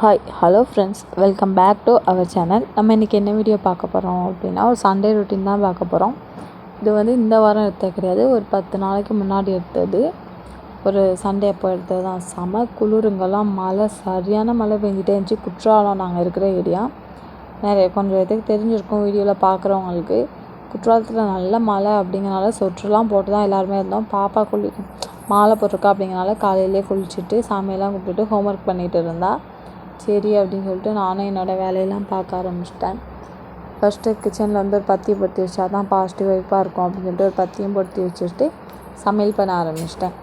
Hi hello friends welcome back to our channel நம்ம இன்றைக்கி என்ன வீடியோ பார்க்க போகிறோம் அப்படின்னா ஒரு சண்டே ரொட்டீன் தான் பார்க்க போகிறோம் இது வந்து இந்த வாரம் எடுத்தது கிடையாது. ஒரு பத்து நாளைக்கு முன்னாடி எடுத்தது. ஒரு சண்டே அப்போ எடுத்தது தான். செம குளிருங்கெல்லாம் மழை சரியான மழை பெஞ்சிட்டே இருந்துச்சு. குற்றாலம் நாங்கள் இருக்கிற ஏரியா நிறைய கொஞ்சம் இதுக்கு தெரிஞ்சிருக்கும் வீடியோவில் பார்க்குறவங்களுக்கு. குற்றாலத்தில் நல்ல மழை அப்படிங்கிறனால சொற்றுலாம் போட்டு தான் எல்லாருமே இருந்தோம். பாப்பா குளி மாலை போட்டிருக்கா அப்படிங்கிறனால காலையிலே குளிச்சுட்டு சாமியெல்லாம் கும்பிட்டுட்டு ஹோம்ஒர்க் பண்ணிகிட்டு இருந்தாள் சரி அப்படின்னு சொல்லிட்டு நானும் என்னோடய வேலையெல்லாம் பார்க்க ஆரம்பிச்சிட்டேன். ஃபஸ்ட்டு கிச்சனில் வந்து ஒரு பத்தி பொருத்தி வச்சா தான் பாசிட்டிவ் வைப்பாக இருக்கும் அப்படின்னு சொல்லிட்டு ஒரு பத்தியும் பொருத்தி வச்சுட்டு சமையல் பண்ண ஆரம்பிச்சிட்டேன்.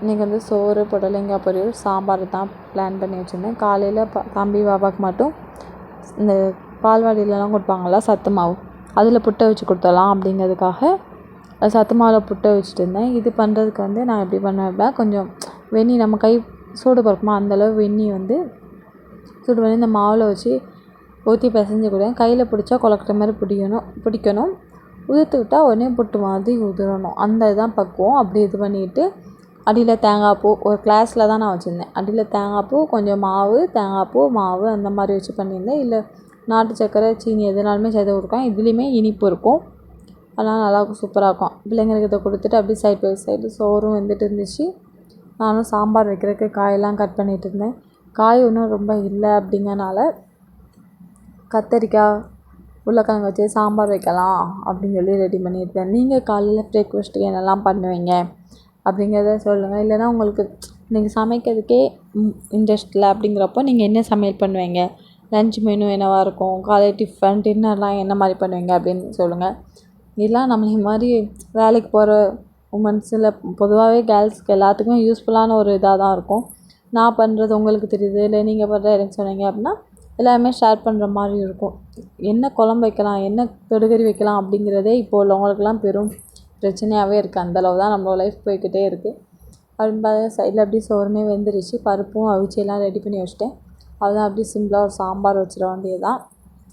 இன்றைக்கி வந்து சோறு புடலங்காய் பொரியல் சாம்பார் தான் பிளான் பண்ணி வச்சுருந்தேன். காலையில் ப தம்பி பாபாவுக்கு மட்டும் இந்த பால்வாடியிலலாம் கொடுப்பாங்களா சத்து மாவு அதில் புட்டை வச்சு கொடுத்தலாம் அப்படிங்கிறதுக்காக சத்து மாவில் புட்டை வச்சுட்டு இருந்தேன். இது பண்ணுறதுக்கு வந்து நான் எப்படி பண்ணுவேன் அப்படின்னா கொஞ்சம் வெந்நி நம்ம கை சூடு பறக்குமா அந்தளவு வெந்நி வந்து சூடு பண்ணி இந்த மாவில் வச்சு ஊற்றி பிசைஞ்சு கூட கையில் பிடிச்சா குழக்கற மாதிரி பிடிக்கணும் பிடிக்கணும். உதிர்த்து விட்டால் உடனே புட்டு மாதிரி உதிரணும். அந்த இதுதான் பக்குவம். அப்படி இது பண்ணிவிட்டு அடியில் தேங்காய் பூ ஒரு கிளாஸில் தான் நான் வச்சுருந்தேன். அடியில் தேங்காய் பூ கொஞ்சம் மாவு தேங்காய் பூ மாவு அந்த மாதிரி வச்சு பண்ணியிருந்தேன். இல்லை நாட்டு சர்க்கரை சீனி எதுனாலுமே சேர்த்து கொடுக்கலாம். இதுலேயுமே இனிப்பு இருக்கும். அதெல்லாம் நல்லா சூப்பராக இருக்கும். பிள்ளைங்களுக்கு இதை கொடுத்துட்டு அப்படியே சைடு பை சைடு சோறும் வந்துட்டு இருந்துச்சு. நானும் சாம்பார் வைக்கிறதுக்கு காயெல்லாம் கட் பண்ணிகிட்டு இருந்தேன். காய் ஒன்றும் ரொம்ப இல்லை அப்படிங்கனால கத்தரிக்காய் உருளைக்கிழங்கு வச்சு சாம்பார் வைக்கலாம் அப்படின்னு சொல்லி ரெடி பண்ணியிருக்கேன். நீங்கள் காலையில் பிரேக்ஃபாஸ்ட்டுக்கு என்னெல்லாம் பண்ணுவீங்க அப்படிங்கிறத சொல்லுங்கள் இல்லைனா உங்களுக்கு நீங்கள் சமைக்கிறதுக்கே இன்ட்ரெஸ்ட் இல்லை அப்படிங்கிறப்போ நீங்கள் என்ன சமையல் பண்ணுவீங்க? லன்ச் மெனு என்னவாக இருக்கும்? காலை டிஃபன் டின்னர்லாம் என்ன மாதிரி பண்ணுவீங்க அப்படின்னு சொல்லுங்கள் இதெல்லாம் நம்மளை மாதிரி வேலைக்கு போகிற உமன்ஸில் பொதுவாகவே கேர்ள்ஸ்க்கு எல்லாத்துக்கும் யூஸ்ஃபுல்லான ஒரு இதாக தான் இருக்கும். நான் பண்ணுறது உங்களுக்கு தெரியுது இல்லை நீங்கள் பண்ணுறது எனக்கு சொன்னீங்க அப்படின்னா எல்லாருமே ஷேர் பண்ணுற மாதிரி இருக்கும். என்ன குழம்பு வைக்கலாம் என்ன தொடுகறி வைக்கலாம் அப்படிங்கிறதே இப்போ உள்ளவங்களுக்குலாம் பெரும் பிரச்சனையாகவே இருக்குது அந்தளவு தான் நம்மளோட லைஃப் போய்க்கிட்டே இருக்குது அப்படின்னு பார்த்தா சைடில் அப்படியே சோறுமே வெந்துருச்சு. பருப்பும் அவிச்செல்லாம் ரெடி பண்ணி வச்சுட்டேன். அதுதான் அப்படியே சிம்பிளாக ஒரு சாம்பார் வச்சிட வேண்டியது தான்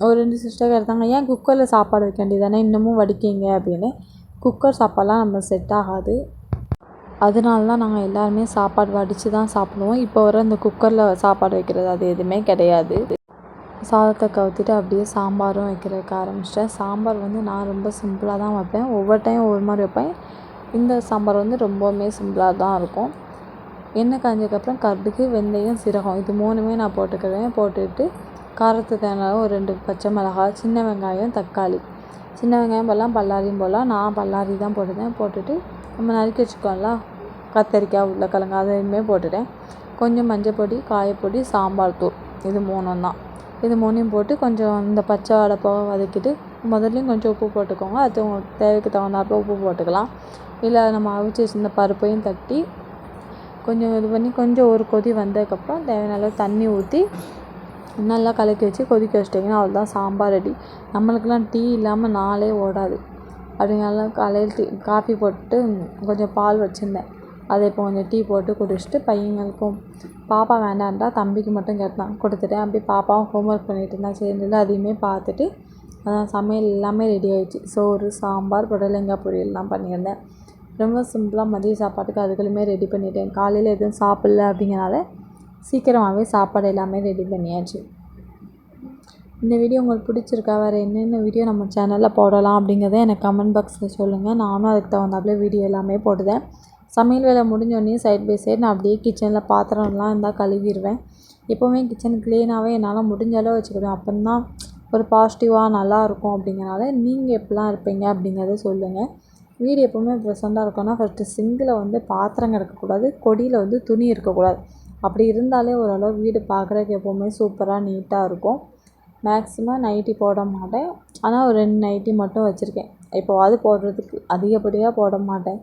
ஒரு ரெண்டு சிஸ்டர் எடுத்தாங்க ஏன் குக்கரில் சாப்பாடு வைக்க வேண்டியது தானே இன்னமும் வடிக்கிங்க அப்படின்னு. குக்கர் சாப்பாடெலாம் நம்ம செட் ஆகாது. அதனால தான் நாங்கள் எல்லாருமே சாப்பாடு வடித்து தான் சாப்பிடுவோம். இப்போ வர இந்த குக்கரில் சாப்பாடு வைக்கிறது அது எதுவுமே கிடையாது. சாதத்தை கவுத்திட்டு அப்படியே சாம்பாரும் வைக்கிறதுக்கு ஆரம்பிச்சிட்டேன். சாம்பார் வந்து நான் ரொம்ப சிம்பிளாக தான் வைப்பேன். ஒவ்வொரு டைம் ஒவ்வொரு மாதிரி வைப்பேன். இந்த சாம்பார் வந்து ரொம்பவுமே சிம்பிளாக தான் இருக்கும். எண்ணெய் காஞ்சதுக்கப்புறம் கடுகு வெந்தயம் சீரகம் இது மூணுமே நான் போட்டுக்கிறேன் போட்டுட்டு காரத்துக்கு தேவையான ஒரு ரெண்டு பச்சை மிளகாய் சின்ன வெங்காயம் தக்காளி. சின்ன வெங்காயம் போடலாம் பல்லாரியும் போடலாம். நான் பல்லாரி தான் போட்டுட்டேன் போட்டுட்டு நம்ம நறுக்கி வச்சுக்கோம்ல. கத்தரிக்காய் உருளைக்கிழங்கு அதையுமே போட்டுட்டேன். கொஞ்சம் மஞ்சள் பொடி காயப்பொடி சாம்பார் தூள். இது மூணும் தான். இது மூணையும் போட்டு கொஞ்சம் இந்த பச்சை வாடை வதக்கிட்டு முதல்லையும் கொஞ்சம் உப்பு போட்டுக்கோங்க. அது உங்களுக்கு தேவைக்கு தகுந்தாப்பில் உப்பு போட்டுக்கலாம். இல்லை நம்ம அவிச்சு வச்சிருந்த பருப்பையும் தட்டி கொஞ்சம் இது பண்ணி கொஞ்சம் ஒரு கொதி வந்ததுக்கப்புறம் தேவையான தண்ணி ஊற்றி நல்லா கலக்கி வச்சு கொதிக்க வச்சிட்டிங்கன்னா அவ்வளோதான் சாம்பார் ரெடி. நம்மளுக்கெல்லாம் டீ இல்லாமல் நாளே ஓடாது. அதனால காலையில் டீ காஃபி போட்டு கொஞ்சம் பால் வச்சுருந்தேன். அதை இப்போ கொஞ்சம் டீ போட்டு குடிச்சிட்டு பையங்களுக்கும் பாப்பா வேண்டான்டா தம்பிக்கு மட்டும் கேட்டான் கொடுத்துட்டேன். அப்படியே பாப்பாவும் ஹோம்ஒர்க் பண்ணிகிட்டு இருந்தா. சரின்னு அதையுமே பார்த்துட்டு அதான் சமையல் எல்லாமே ரெடி ஆகிடுச்சு சோறு சாம்பார் புடலங்காய் பொரியல்லாம் பண்ணியிருந்தேன். ரொம்ப சிம்பிளாக மதிய சாப்பாட்டுக்கு அதுகளுமே ரெடி பண்ணிட்டேன். காலையில் எதுவும் சாப்பிட்ல அப்படிங்கிறனால சீக்கிரமாகவே சாப்பாடு எல்லாமே ரெடி பண்ணியாச்சு. இந்த வீடியோ உங்களுக்கு பிடிச்சிருக்கா? வேறு என்னென்ன வீடியோ நம்ம சேனலில் போடலாம் அப்படிங்கிறத எனக்கு கமெண்ட் பாக்ஸில் சொல்லுங்கள் நானும் அதுக்கு தகுந்தாப்புல வீடியோ எல்லாமே போடுவேன் சமையல் வேலை முடிஞ்சோடனே சைட் பை சைடு நான் அப்படியே கிச்சனில் பாத்திரம்லாம் இருந்தால் கழுவிடுவேன். எப்போவுமே கிச்சன் க்ளீனாகவே என்னால் முடிஞ்ச அளவு வச்சுக்கிடுவேன் அப்போந்தான் ஒரு பாசிட்டிவாக நல்லாயிருக்கும் அப்படிங்கிறனால நீங்கள் எப்படிலாம் இருப்பீங்க அப்படிங்கிறத சொல்லுங்கள் வீடு எப்போவுமே ப்ரெசண்ட்டாக இருக்கும்னா ஃபஸ்ட்டு சிங்கில் வந்து பாத்திரம் கிடக்கக்கூடாது. கொடியில் வந்து துணி இருக்கக்கூடாது. அப்படி இருந்தாலே ஓரளவு வீடு பார்க்குறதுக்கு எப்போவுமே சூப்பராக நீட்டாக இருக்கும். மேக்ஸிமம் நைட்டி போட மாட்டேன். ஆனால் ஒரு ரெண்டு நைட்டி மட்டும் வச்சுருக்கேன். எப்போவாது போடுறதுக்கு அதிகப்படியாக போட மாட்டேன்.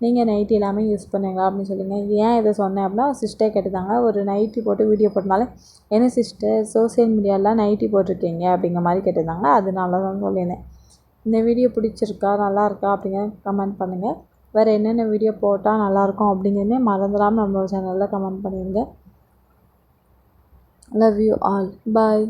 நீங்கள் நைட்டி எல்லாமே யூஸ் பண்ணுவீங்களா அப்படின்னு சொல்லுங்கள் ஏன் இதை சொன்னேன் அப்படின்னா சிஸ்டர் கேட்டுருந்தாங்க ஒரு நைட்டி போட்டு வீடியோ போட்டனால என்ன சிஸ்டர் சோசியல் மீடியாவில் நைட்டி போட்டிருக்கீங்க அப்படிங்கிற மாதிரி கேட்டிருந்தாங்க அதனால தான் சொல்லியிருந்தேன். இந்த வீடியோ பிடிச்சிருக்கா நல்லாயிருக்கா அப்படிங்க கமெண்ட் பண்ணுங்கள் வேறு என்னென்ன வீடியோ போட்டால் நல்லாயிருக்கும் அப்படிங்கிறதே மறந்துடாமல் நம்மளோட சேனலில் கமெண்ட் பண்ணிடுங்க லவ் யூ ஆல் பாய்